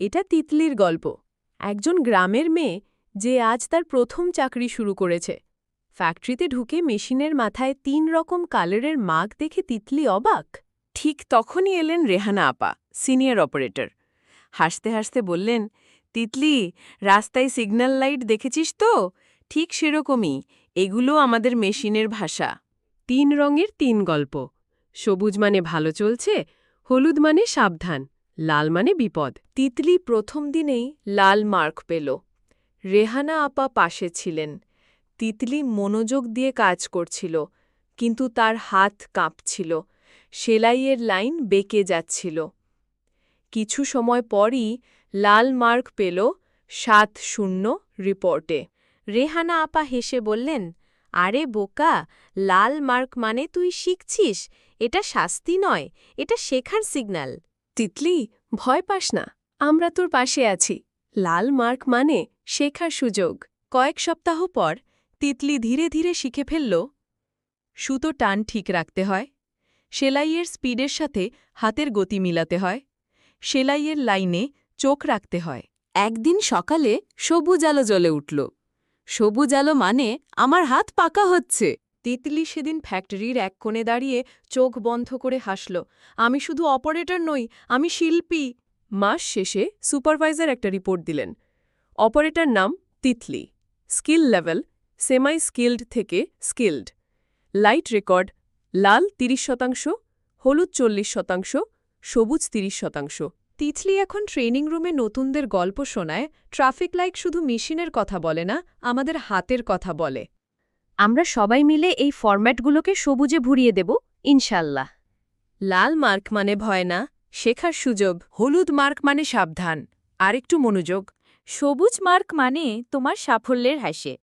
এটা তিতলির গল্প। একজন গ্রামের মেয়ে যে আজ তার প্রথম চাকরি শুরু করেছে। ফ্যাক্টরিতে ঢুকে মেশিনের মাথায় তিন রকম কালারের মাগ দেখে তিতলি অবাক। ঠিক তখনই এলেন রেহানা আপা, সিনিয়র অপারেটর। হাসতে হাসতে বললেন, তিতলি, রাস্তায় সিগন্যাল লাইট দেখেছিস তো? ঠিক সেরকমই, এগুলো আমাদের মেশিনের ভাষা। তিন রঙের তিন গল্প। সবুজ মানে ভালো চলছে, হলুদ মানে সাবধান। লাল মানে বিপদ। তিতলি প্রথম দিনেই লাল মার্ক পেল। রেহানা আপা পাশে ছিলেন। তিতলি মনোযোগ দিয়ে কাজ করছিল, কিন্তু তার হাত কাঁপছিল। সেলাইয়ের লাইন বেঁকে যাচ্ছিল। কিছু সময় পরই লাল মার্ক পেল সাত শূন্য রিপোর্টে। রেহানা আপা হেসে বললেন, আরে বোকা, লাল মার্ক মানে তুই শিখছিস? এটা শাস্তি নয়, এটা শেখার সিগন্যাল। তিতলি, ভয় পাস না, আমরা তোর পাশে আছি। লাল মার্ক মানে শেখার সুযোগ। কয়েক সপ্তাহ পর তিতলি ধীরে ধীরে শিখে ফেলল সুতো টান ঠিক রাখতে হয়, সেলাইয়ের স্পিডের সাথে হাতের গতি মিলাতে হয়, সেলাইয়ের লাইনে চোখ রাখতে হয়। একদিন সকালে সবুজ আলো জ্বলে উঠল। সবুজ আলো মানে আমার হাত পাকা হচ্ছে। তিতলি সেদিন ফ্যাক্টরির এক কোণে দাঁড়িয়ে চোখ বন্ধ করে হাসল, আমি শুধু অপারেটর নই, আমি শিল্পী। মাস শেষে সুপারভাইজার একটা রিপোর্ট দিলেন অপারেটর নাম Titli skill level semi skilled থেকে স্কিল্ড লাইট রেকর্ড লাল ৩০ শতাংশ, হলুদ চল্লিশ শতাংশ, সবুজ ৩০ শতাংশ। তিতলি এখন ট্রেনিং রুমে নতুনদের গল্প শোনায় ট্রাফিক লাইট শুধু মেশিনের কথা বলে না, আমাদের হাতের কথা বলে। আমরা সবাই মিলে এই ফরম্যাটগুলোকে সবুজে ভুরিয়ে দেব ইনশাল্লাহ লাল মার্ক মানে ভয় না শেখার সুযোগ। হলুদ মার্ক মানে সাবধান। আরেকটু মনোযোগ। সবুজ মার্ক মানে তোমার সাফল্যের হাসে।